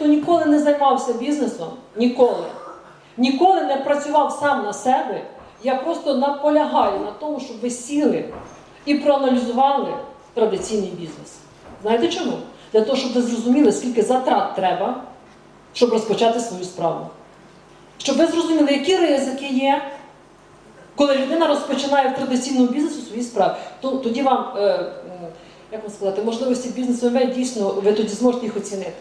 хто ніколи не займався бізнесом, ніколи, ніколи не працював сам на себе, я просто наполягаю на тому, щоб ви сіли і проаналізували традиційний бізнес. Знаєте чому? Для того, щоб ви зрозуміли, скільки затрат треба, щоб розпочати свою справу. Щоб ви зрозуміли, які ризики є, коли людина розпочинає в традиційному бізнесу свої справи. То, тоді вам, е, як вам сказати, можливості бізнесу МВ дійсно ви тоді зможете їх оцінити.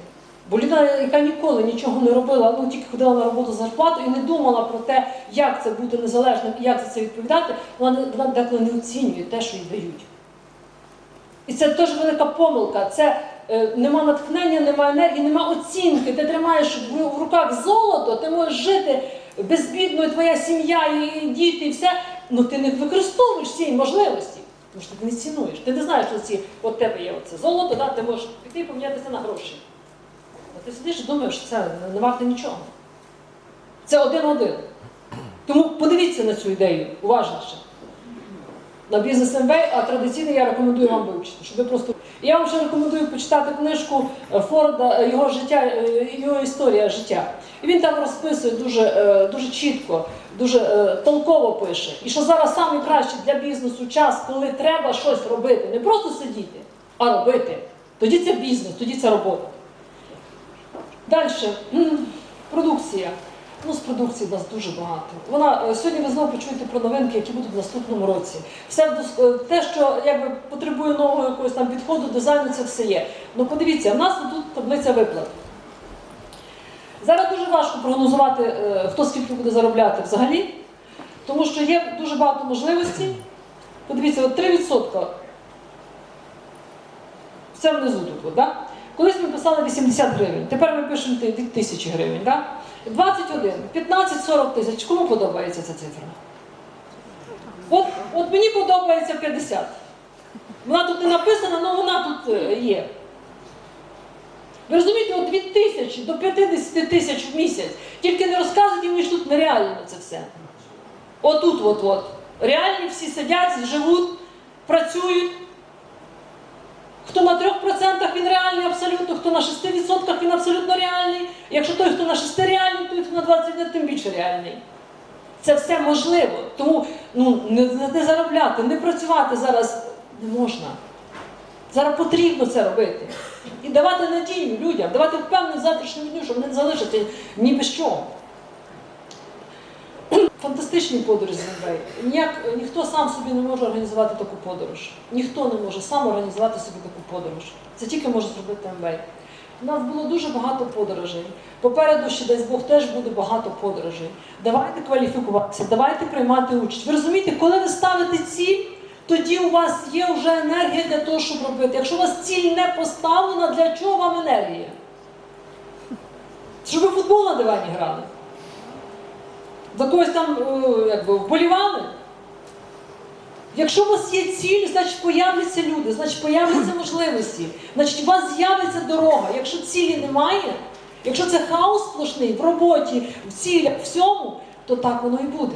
Бо людина, яка ніколи нічого не робила, ну тільки ходила на роботу зарплату і не думала про те, як це бути незалежним і як за це відповідати, вона, вона деколи не оцінює те, що їй дають. І це теж велика помилка. Це е, нема натхнення, нема енергії, нема оцінки. Ти тримаєш в, в руках золото, ти можеш жити безбідно, і твоя сім'я, і діти, і все. Ну ти не використовуєш цієї можливості. Тому що ти не цінуєш. Ти не знаєш, що ці от тебе є оце золото, да? ти можеш піти і помінятися на гроші. Ти сидиш і думаєш, що це не варте нічого. Це один-один. Тому подивіться на цю ідею уважніше на бізнес МВ, а традиційно я рекомендую вам вивчити, щоб ви просто. Я вам ще рекомендую почитати книжку Форда, е, його життя, е, його історія життя. І він там розписує дуже, е, дуже чітко, дуже толково пише. І що зараз найкращий для бізнесу час, коли треба щось робити, не просто сидіти, а робити. Тоді це бізнес, тоді це робота. Далі, продукція. Ну, з продукції в нас дуже багато. Вона е, сьогодні ви знову почуєте про новинки, які будуть в наступному році. Все е, те, що якби потребує нового якогось там підходу, дизайну, це все є. Ну подивіться, в нас тут таблиця виплат. Зараз дуже важко прогнозувати, е, хто скільки буде заробляти взагалі, тому що є дуже багато можливостей. Подивіться, от 3%. Все внизу тут, да? Колись ми писали 80 гривень, тепер ми пишемо тисячі гривень. Да? 21, 15-40 тисяч. Кому подобається ця цифра? От, от мені подобається 50. Вона тут не написана, але вона тут е, є. Ви розумієте, от від тисячі до 50 тисяч в місяць. Тільки не розказуйте мені, що тут нереально це все. Отут, от, от. Реальні всі сидять, живуть, працюють. На 3% він реальний абсолютно, хто на 6% він абсолютно реальний. Якщо той, хто на 6 реальний, той, хто на 21, тим більше реальний. Це все можливо. Тому ну, не- не заробляти, не працювати зараз не можна. Зараз потрібно це робити. І давати надію людям, давати впевненість завтрашньому дню, що вони не залишаться ні без чого. Фантастичні подорожі Ніяк ніхто сам собі не може організувати таку подорож. Ніхто не може сам організувати собі таку подорож. Це тільки може зробити МВ. У нас було дуже багато подорожей. Попереду ще десь Бог теж буде багато подорожей. Давайте кваліфікуватися, давайте приймати участь. Ви розумієте, коли ви ставите ціль, тоді у вас є вже енергія для того, щоб робити. Якщо у вас ціль не поставлена, для чого вам енергія? Щоб ви футбол на дивані грали. За когось там е, якби, вболівали. Якщо у вас є ціль, значить появляться люди, значить появляться можливості, значить у вас з'явиться дорога. Якщо цілі немає, якщо це хаос сплошний в роботі, в цілях, в всьому, то так воно і буде.